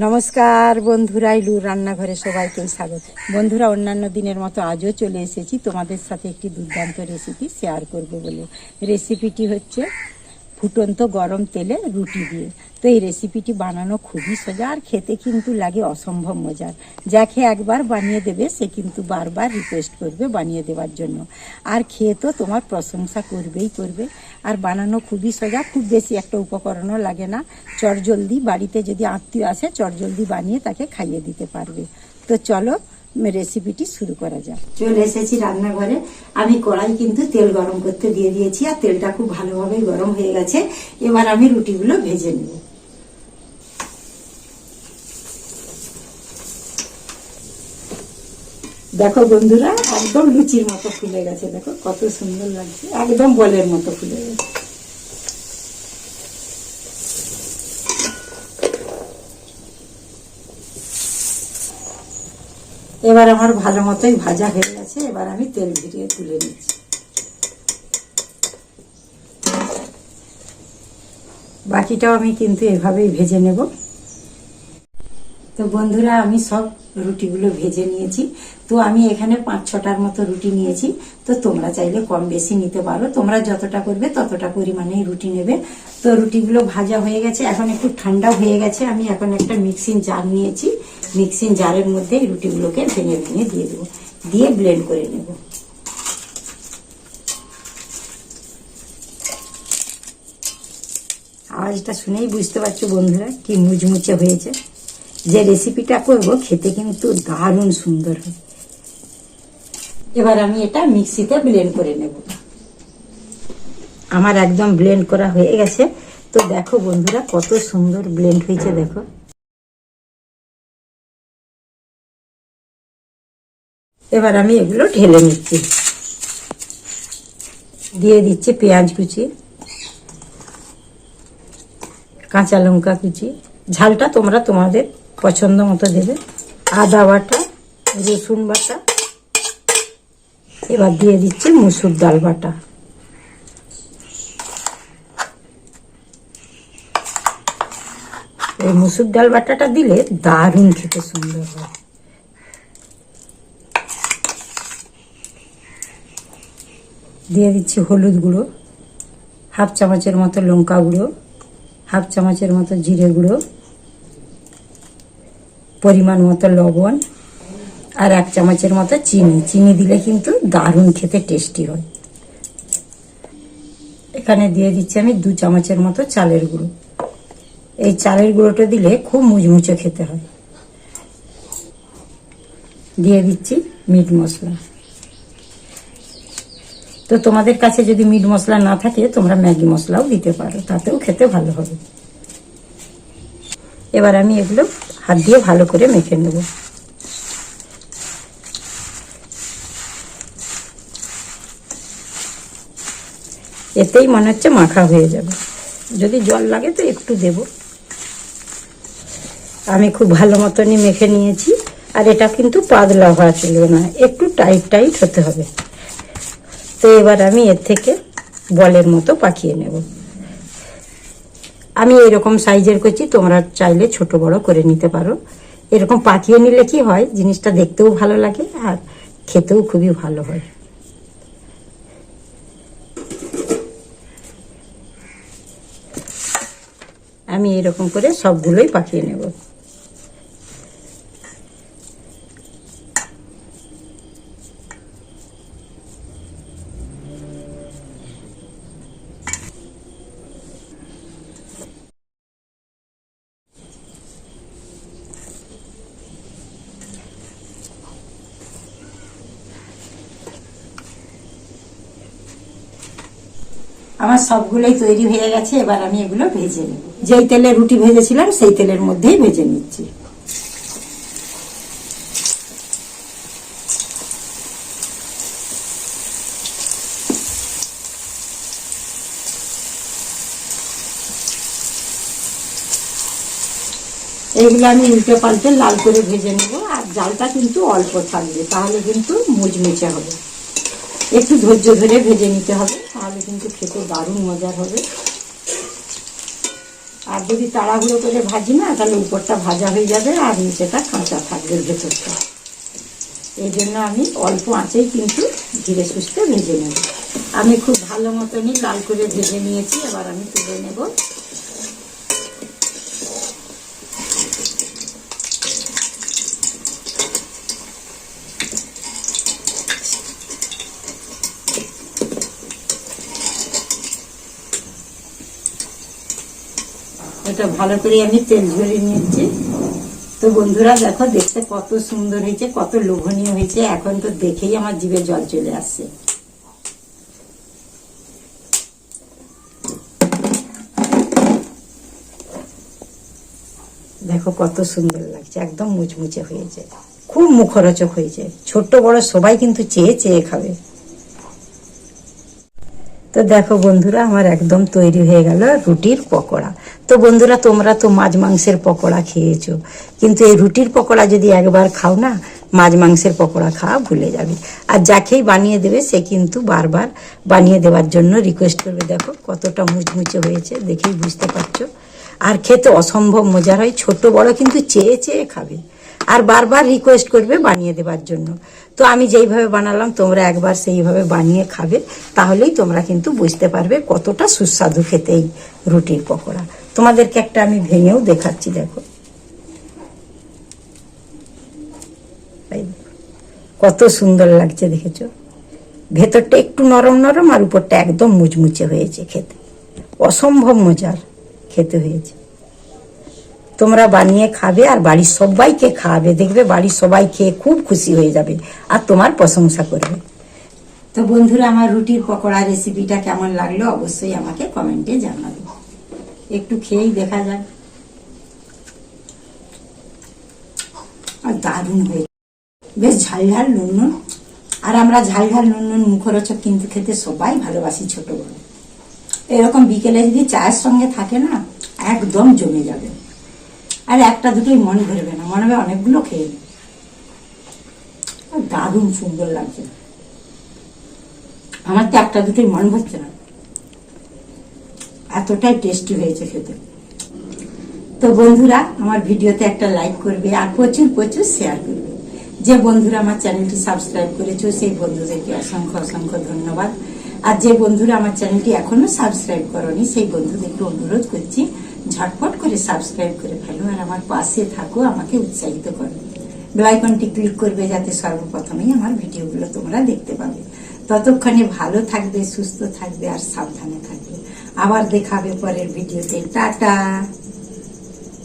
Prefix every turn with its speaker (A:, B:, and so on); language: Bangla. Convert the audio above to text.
A: নমস্কার বন্ধুরা ইলুর রান্নাঘরে সবাইকে স্বাগত। বন্ধুরা, অন্যান্য দিনের মতো আজও চলে এসেছি। তোমাদের সাথে একটি দুর্দান্ত রেসিপি শেয়ার করব বলে। রেসিপিটি হচ্ছে ফুটন্ত গরম তেলে রুটি দিয়ে। তো এই রেসিপিটি বানানো খুবই সোজা আর খেতে কিন্তু লাগে অসম্ভব মজার। যাকে একবার বানিয়ে দেবে, সে কিন্তু বারবার রিকোয়েস্ট করবে বানিয়ে দেওয়ার জন্য। আর খেয়ে তো তোমার প্রশংসা করবেই করবে। আর বানানো খুবই সোজা, খুব বেশি একটা উপকরণও লাগে না। চটজলদি বাড়িতে যদি আত্মীয় আসে, চটজলদি বানিয়ে তাকে খাইয়ে দিতে পারবে। তো চলো রেসিপিটি শুরু করা যাক। চলে এসেছি রান্নাঘরে। আমি কড়াই কিন্তু তেল গরম করতে দিয়ে দিয়েছি আর তেলটা খুব ভালোভাবে গরম হয়ে গেছে। এবার আমি রুটিগুলো ভেজে নেব। দেখো বন্ধুরা, একদম লুচির মতো ফুলে গেছে। দেখো কত সুন্দর লাগছে। একদম বলের মতো ফুলে গেছে। এবার আমার ভালো মতোই ভাজা হয়ে গেছে, এবার আমি তেল ভিড়িয়ে তুলে নিচ্ছি। বাকিটাও আমি কিন্তু এভাবেই ভেজে নেব। তো বন্ধুরা, আমি সব রুটিগুলো ভেজে নিয়েছি। তো আমি এখানে পাঁচ ছটার মতো রুটি নিয়েছি। তো তোমরা চাইলে কম বেশি নিতে পারো। তোমরা যতটা করবে ততটা পরিমাণেই রুটি নেবে। তো রুটিগুলো ভাজা হয়ে গেছে। এখন একটু ঠান্ডা হয়ে গেছে। আমি এখন একটা মিক্সিং জার নিয়েছি। মিক্সিং জারের মধ্যে রুটিগুলোকে ভেঙে ভেঙে দিয়ে দেবো। দিয়ে ব্লেন্ড করে নেব। আওয়াজটা শুনেই বুঝতে পারছ বন্ধুরা, কি মুচমুচে হয়েছে। যে রেসিপিটা করব, খেতে কিন্তু দারুণ সুন্দর হয়। এবার আমি এটা মিক্সিতে ব্লেন্ড করে নেব। আমার একদম ব্লেন্ড করা হয়ে গেছে। তো দেখো বন্ধুরা, কত সুন্দর ব্লেন্ড হয়েছে, দেখো। এবার আমি এগুলো ঢেলে নিচ্ছি। দিয়ে দিচ্ছি পেঁয়াজ কুচি, কাঁচা লঙ্কা কুচি। ঝালটা তোমরা তোমাদের পছন্দ মতো দেবে। আদা বাটা, রসুন বাটা। এবার দিয়ে দিচ্ছি মুসুর ডাল বাটা। এই মুসুর ডাল বাটাটা দিলে দারুণ খেতে সুন্দর হয়। দিয়ে দিচ্ছি হলুদ গুঁড়ো, হাফ চামচের মতো লঙ্কা গুঁড়ো, হাফ চামচের মতো জিরে গুঁড়ো, পরিমাণ মতো লবণ আর এক চামচের মতো চিনি। চিনি দিলে কিন্তু দারুণ খেতে টেস্টি হয়। এখানে দিয়ে দিচ্ছি আমি দু চামচের মতো চালের গুঁড়ো। এই চালের গুঁড়োটা দিলে খুব মুচমুচে খেতে হয়। দিয়ে দিচ্ছি মিট মশলা। তো তোমাদের কাছে যদি মিট মশলা না থাকে, তোমরা ম্যাগি মশলাও দিতে পারো, তাতেও খেতে ভালো হবে। এবার আমি এগুলো হাত দিয়ে ভালো করে মেখে নেব। এতেই মনে হচ্ছে মাখা হয়ে যাবে। যদি জল লাগে তো একটু দেব। আমি খুব ভালো মতনই মেখে নিয়েছি, আর এটা কিন্তু পাতলা হওয়া চলবে না একটু টাইট টাইট হতে হবে। তো এবার আমি এর থেকে বলের মতো পাকিয়ে নেব। আমি এরকম সাইজের করছি, তোমরা চাইলে ছোট বড় করে নিতে পারো। এরকম পাকিয়ে নিলে কি হয়, জিনিসটা দেখতেও ভালো লাগে আর খেতেও খুবই ভালো হয়। আমি এরকম করে সবগুলোই পাকিয়ে নেব। আমার সবগুলোই তৈরি হয়ে গেছে, এবার আমি এগুলো ভেজে নেব। যেই তেলে রুটি ভেজেছিলাম, সেই তেলের মধ্যেই ভেজে নিচ্ছি। এইগুলো আমি উল্টে পাল্টে লাল করে ভেজে নেব, আর জালটা কিন্তু অল্প থাকবে, তাহলে কিন্তু মুচমুচে হবে। একটু ধৈর্য ধরে ভেজে নিতে হবে। তাহলে কিন্তু খেতে দারুণ মজার হবে। আর যদি তাড়াহুড়ো করে ভাজি না, তাহলে উপরটা ভাজা হয়ে যাবে আর নিচেটা কাঁচা থাকবে ভেতরটা। এই জন্য আমি অল্প আঁচেই কিন্তু ধীরে সুস্থে ভেজে নেব। আমি খুব ভালো মতনই লাল করে ভেজে নিয়েছি, এবার আমি তুলে নেব এটা ভালো করে আমি তেল ঝরিয়ে নিয়েছি। তো বন্ধুরা দেখো, দেখতে কত সুন্দর হয়েছে, কত লোভনীয় হয়েছে। এখন তো দেখেই আমার জিভে জল চলে আসছে। দেখো কত সুন্দর লাগছে, একদম মুচমুচে হয়েছে। খুব মুখরোচক হয়েছে। ছোট্ট বড় সবাই কিন্তু চেয়ে চেয়ে খাবে। তো দেখো বন্ধুরা, আমার একদম তৈরি হয়ে গেল রুটির পকোড়া। তো বন্ধুরা, তোমরা তো মাছ মাংসের পকোড়া খেয়েছো, কিন্তু এই রুটির পকোড়া যদি একবার খাও না, মাছ মাংসের পকোড়া খাওয়া ভুলে যাবে। আর যাকেই বানিয়ে দেবে, সে কিন্তু বারবার বানিয়ে দেওয়ার জন্য রিকোয়েস্ট করবে। দেখো কতটা মুচমুচে হয়েছে, দেখেই বুঝতে পারছ। আর খেতে অসম্ভব মজার হয়, ছোট বড় কিন্তু চেয়ে চেয়ে খাবে। আর বারবার রিকোয়েস্ট করবে বানিয়ে দেওয়ার জন্য। তো আমি যেইভাবে বানালাম তোমরা একবার সেইভাবে বানিয়ে খাবে তাহলেই তোমরা কিন্তু বুঝতে পারবে কতটা সুস্বাদু খেতে এই রুটির পকোড়া। তোমাদেরকে একটা আমি ভেঙেও দেখাচ্ছি দেখো। দেখো, কত সুন্দর লাগছে দেখেছ? ভেতরটা একটু নরম নরম আর উপরটা একদম মুচমুচে হয়েছে খেতে। অসম্ভব মজার খেতে হয়েছে। তোমরা বানিয়ে খাবে আর বাড়ির সবাইকে খাওয়াবে দেখবে বাড়ির সবাই খেয়ে খুব খুশি হয়ে যাবে আর তোমার প্রশংসা করবে। তো বন্ধুরা, আমার রুটির পকোড়া রেসিপিটা কেমন লাগল অবশ্যই আমাকে কমেন্টে জানাবে। একটু খেয়েই দেখা যাক। আর দারুণ হয়েছে। বেশ ঝাল ঝাল নুন নুন আর আমরা ঝাল ঝাল নুন নুন মুখরোচক কিন্তু খেতে সবাই ভালোবাসি ছোট বড় এরকম বিকেলে যদি চায়ের সঙ্গে থাকে না, একদম জমে যাবে। আর একটা দুটোই মন ভরবে না। মনে হবে অনেকগুলো খেয়ে নি। দারুণ সুন্দর লাগছে। আমার তো একটা দুটোই মন ভরছে না। এতটাই টেস্টি হয়েছে খেতে। তো বন্ধুরা, আমার ভিডিওতে একটা লাইক করবে আর প্রচুর প্রচুর শেয়ার করবে। যে বন্ধুরা আমার চ্যানেলটি সাবস্ক্রাইব করেছ, সেই বন্ধুদেরকে অসংখ্য অসংখ্য ধন্যবাদ। আর যে বন্ধুরা আমার চ্যানেলটি এখনও সাবস্ক্রাইব করনি, সেই বন্ধুদেরকে অনুরোধ করছি ঝটপট করে সাবস্ক্রাইব করে ফেলো আর আমার পাশে থাকো, আমাকে উৎসাহিত করো। বেলাইকনটি ক্লিক করবে যাতে সর্বপ্রথমেই আমার ভিডিওগুলো তোমরা দেখতে পাবে। ততক্ষণে ভালো থাকবে, সুস্থ থাকবে আর সাবধানে থাকবে। আবার দেখাবে পরের ভিডিওতে। টাটা!